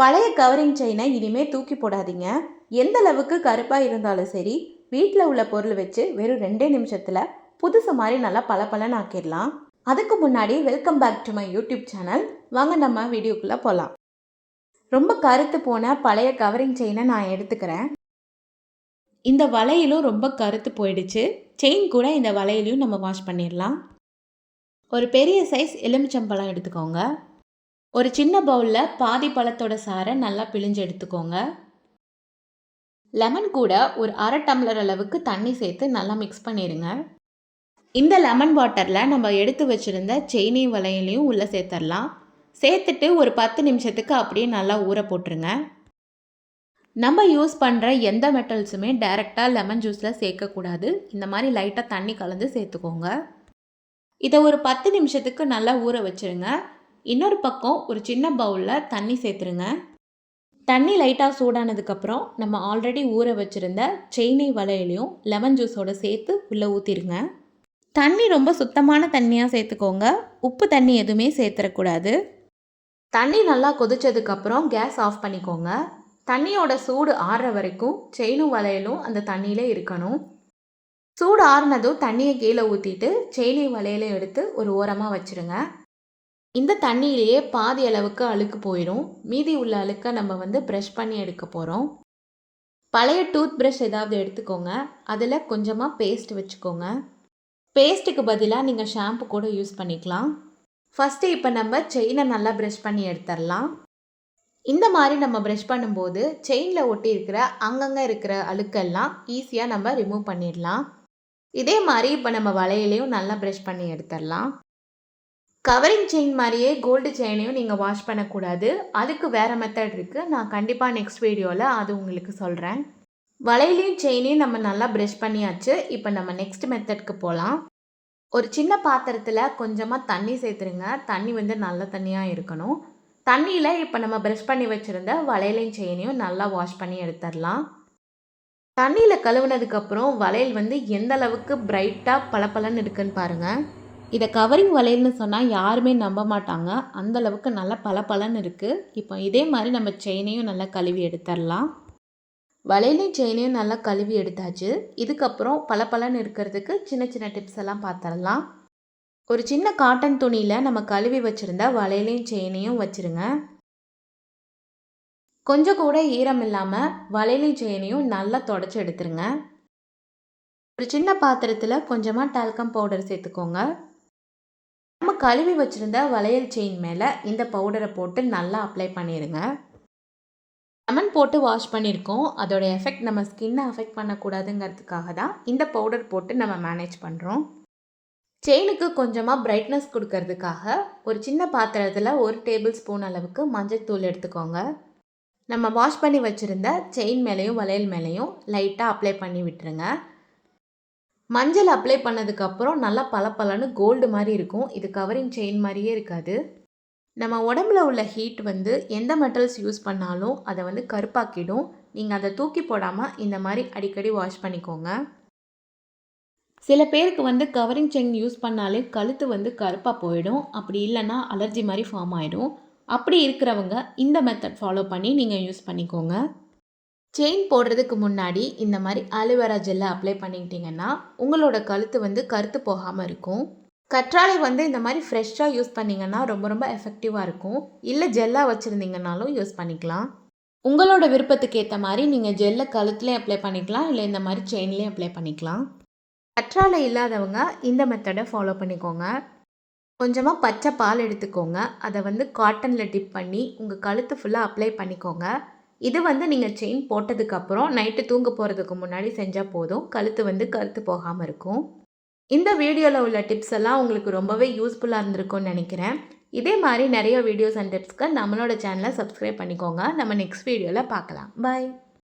பழைய கவரிங் செயினை இனிமேல் தூக்கி போடாதீங்க. எந்த அளவுக்கு கருப்பாக இருந்தாலும் சரி வீட்டில் உள்ள பொருள் வச்சு வெறும் ரெண்டே நிமிஷத்தில் புதுசு மாதிரி நல்லா பளபளன்னு ஆக்கிடலாம். அதுக்கு முன்னாடி welcome back to my YouTube channel வாங்க நம்ம வீடியோக்குள்ளே போகலாம் ரொம்ப கருத்து போன பழைய கவரிங் செயினை நான் எடுத்துக்கிறேன். இந்த வலையிலும் ரொம்ப கருத்து போயிடுச்சு. செயின் கூட இந்த வலையிலையும் நம்ம வாஷ் பண்ணிடலாம். ஒரு பெரிய சைஸ் எலுமிச்சம்பழம் எடுத்துக்கோங்க. ஒரு சின்ன பவுலில் பாதி பழத்தோட சாறை நல்லா பிழிஞ்சு எடுத்துக்கோங்க. லெமன் கூட ஒரு அரை டம்ளர் அளவுக்கு தண்ணி சேர்த்து நல்லா மிக்ஸ் பண்ணிடுங்க இந்த லெமன் வாட்டரில் நம்ம எடுத்து வச்சுருந்த செயினி வளையலையும் உள்ளே சேர்த்துடலாம் சேர்த்துட்டு ஒரு பத்து நிமிஷத்துக்கு அப்படியே நல்லா ஊற போட்டுருங்க. நம்ம யூஸ் பண்ணுற எந்த மெட்டல்ஸுமே டைரெக்டாக லெமன் ஜூஸில் சேர்க்கக்கூடாது இந்த மாதிரி லைட்டாக தண்ணி கலந்து சேர்த்துக்கோங்க. இதை ஒரு பத்து நிமிஷத்துக்கு நல்லா ஊற வச்சுருங்க. இன்னொரு பக்கம் ஒரு சின்ன பவுலில் தண்ணி சேர்த்துருங்க. தண்ணி லைட்டாக சூடானதுக்கப்புறம் நம்ம ஆல்ரெடி ஊற வச்சுருந்த செயினை வளையலையும் லெமன் ஜூஸோடு சேர்த்து உள்ளே ஊற்றிருங்க தண்ணி ரொம்ப சுத்தமான தண்ணியாக சேர்த்துக்கோங்க. உப்பு தண்ணி எதுவுமே சேர்த்துடக்கூடாது தண்ணி நல்லா கொதிச்சதுக்கப்புறம் கேஸ் ஆஃப் பண்ணிக்கோங்க. தண்ணியோட சூடு ஆறுற வரைக்கும் செயினும் வளையலும் அந்த தண்ணியில் இருக்கணும். சூடு ஆறுனதும் தண்ணியை கீழே ஊற்றிட்டு செயினை வளையலையும் எடுத்து ஒரு ஓரமாக வச்சுருங்க. இந்த தண்ணியிலேயே பாதி அளவுக்கு அழுக்கு போயிடும் மீதி உள்ள அழுக்கை நம்ம வந்து ப்ரஷ் பண்ணி எடுக்க போகிறோம் பழைய டூத் ப்ரஷ் ஏதாவது எடுத்துக்கோங்க. அதில் கொஞ்சமாக பேஸ்ட் வச்சுக்கோங்க. பேஸ்ட்டுக்கு பதிலாக நீங்கள் ஷாம்பு கூட யூஸ் பண்ணிக்கலாம். ஃபஸ்ட்டு இப்போ நம்ம செயினை நல்லா ப்ரஷ் பண்ணி எடுத்துடலாம். இந்த மாதிரி நம்ம ப்ரஷ் பண்ணும்போது செயினில் ஒட்டி இருக்கிற அங்கங்கே இருக்கிற அழுக்கெல்லாம் ஈஸியாக நம்ம ரிமூவ் பண்ணிடலாம். இதே மாதிரி இப்போ நம்ம வளையலையும் நல்லா ப்ரஷ் பண்ணி எடுத்துடலாம். கவரிங் செயின் மாதிரியே கோல்டு செயினையும் நீங்கள் வாஷ் பண்ணக்கூடாது. அதுக்கு வேறு மெத்தட் இருக்குது நான் கண்டிப்பாக நெக்ஸ்ட் வீடியோவில் அது உங்களுக்கு சொல்கிறேன் வளையலையும் செயினையும் நம்ம நல்லா ப்ரெஷ் பண்ணியாச்சு. இப்போ நம்ம நெக்ஸ்ட் மெத்தட்க்கு போகலாம் ஒரு சின்ன பாத்திரத்தில் கொஞ்சமாக தண்ணி சேர்த்துருங்க. தண்ணி வந்து நல்ல தண்ணியாக இருக்கணும். தண்ணியில் இப்போ நம்ம ப்ரெஷ் பண்ணி வச்சுருந்த வளையலையும் செயினையும் நல்லா வாஷ் பண்ணி எடுத்துடலாம். தண்ணியில் கழுவுனதுக்கப்புறம் வளையல் வந்து எந்த அளவுக்கு பிரைட்டாக பளபளன்னு இருக்குன்னு பாருங்கள் இதை கவரிங் வளையல்னு சொன்னால் யாருமே நம்ப மாட்டாங்க. அந்தளவுக்கு நல்லா நல்லா பளபளன்னு இருக்குது இப்போ இதே மாதிரி நம்ம செயினையும் நல்லா கழுவி எடுத்துடலாம். வளையலையும் செயினையும் நல்லா கழுவி எடுத்தாச்சு. இதுக்கப்புறம் பளபளன்னு இருக்கிறதுக்கு சின்ன சின்ன டிப்ஸ் எல்லாம் பார்த்துடலாம் ஒரு சின்ன காட்டன் துணியில் நம்ம கழுவி வச்சுருந்தா வளையலையும் செயினையும் வச்சுருங்க. கொஞ்சம் கூட ஈரம் இல்லாமல் வளையலையும் செயினையும் நல்லா தொடச்சி எடுத்துருங்க. ஒரு சின்ன பாத்திரத்தில் கொஞ்சமாக டால்கம் பவுடர் சேர்த்துக்கோங்க. கழுவி வச்சுருந்த வளையல் செயின் மேலே இந்த பவுடரை போட்டு நல்லா அப்ளை பண்ணிடுங்க லெமன் போட்டு வாஷ் பண்ணியிருக்கோம் அதோட எஃபெக்ட் நம்ம ஸ்கின்னை அஃபெக்ட் பண்ணக்கூடாதுங்கிறதுக்காக தான் இந்த பவுடர் போட்டு நம்ம மேனேஜ் பண்ணுறோம் செயினுக்கு கொஞ்சமாக பிரைட்னஸ் கொடுக்கறதுக்காக ஒரு சின்ன பாத்திரத்தில் ஒரு டேபிள் ஸ்பூன் அளவுக்கு மஞ்சள் தூள் எடுத்துக்கோங்க. நம்ம வாஷ் பண்ணி வச்சுருந்த செயின் மேலேயும் வளையல் மேலேயும் லைட்டாக அப்ளை பண்ணி விட்டுருங்க. மஞ்சள் அப்ளை பண்ணதுக்கப்புறம் நல்லா பளபளன்னு கோல்டு மாதிரி இருக்கும். இது கவரிங் செயின் மாதிரியே இருக்காது. நம்ம உடம்புல உள்ள ஹீட் வந்து எந்த மெட்டல்ஸ் யூஸ் பண்ணாலும் அதை வந்து கருப்பாக்கிடும். நீங்கள் அதை தூக்கி போடாமல் இந்த மாதிரி அடிக்கடி வாஷ் பண்ணிக்கோங்க. சில பேருக்கு வந்து கவரிங் செயின் யூஸ் பண்ணாலே கழுத்து வந்து கருப்பாக போயிடும். அப்படி இல்லைன்னா அலர்ஜி மாதிரி ஃபார்ம் ஆகிடும் அப்படி இருக்கிறவங்க இந்த மெத்தட் ஃபாலோ பண்ணி நீங்கள் யூஸ் பண்ணிக்கோங்க. செயின் போடுறதுக்கு முன்னாடி இந்த மாதிரி ஆலிவேரா ஜெல்லை அப்ளை பண்ணிக்கிட்டிங்கன்னா உங்களோட கழுத்து வந்து கருத்து போகாமல் இருக்கும். கற்றாழை வந்து இந்த மாதிரி ஃப்ரெஷ்ஷாக யூஸ் பண்ணிங்கன்னா ரொம்ப ரொம்ப எஃபெக்டிவாக இருக்கும். இல்லை ஜெல்லாக வச்சுருந்தீங்கனாலும் யூஸ் பண்ணிக்கலாம். உங்களோட விருப்பத்துக்கு ஏற்ற மாதிரி நீங்கள் ஜெல்லை கழுத்துலேயும் அப்ளை பண்ணிக்கலாம் இல்லை இந்த மாதிரி செயின்லேயும் அப்ளை பண்ணிக்கலாம். கற்றாழை இல்லாதவங்க இந்த மெத்தடை ஃபாலோ பண்ணிக்கோங்க. கொஞ்சமாக பச்சை பால் எடுத்துக்கோங்க. அதை வந்து காட்டனில் டிப் பண்ணி உங்கள் கழுத்து ஃபுல்லாக அப்ளை பண்ணிக்கோங்க. இது வந்து நீங்கள் செயின் போட்டதுக்கப்புறம் நைட்டு தூங்க போகிறதுக்கு முன்னாடி செஞ்சால் போதும். கழுத்து வந்து கருத்து போகாமல் இருக்கும். இந்த வீடியோவில் உள்ள டிப்ஸ் எல்லாம் உங்களுக்கு ரொம்பவே யூஸ்ஃபுல்லாக இருந்திருக்கும்னு நினைக்கிறேன். இதே மாதிரி நிறைய வீடியோஸ் அண்ட் டிப்ஸ்க்கு நம்மளோட சேனலை சப்ஸ்கிரைப் பண்ணிக்கோங்க. நம்ம நெக்ஸ்ட் வீடியோவில் பார்க்கலாம். பாய்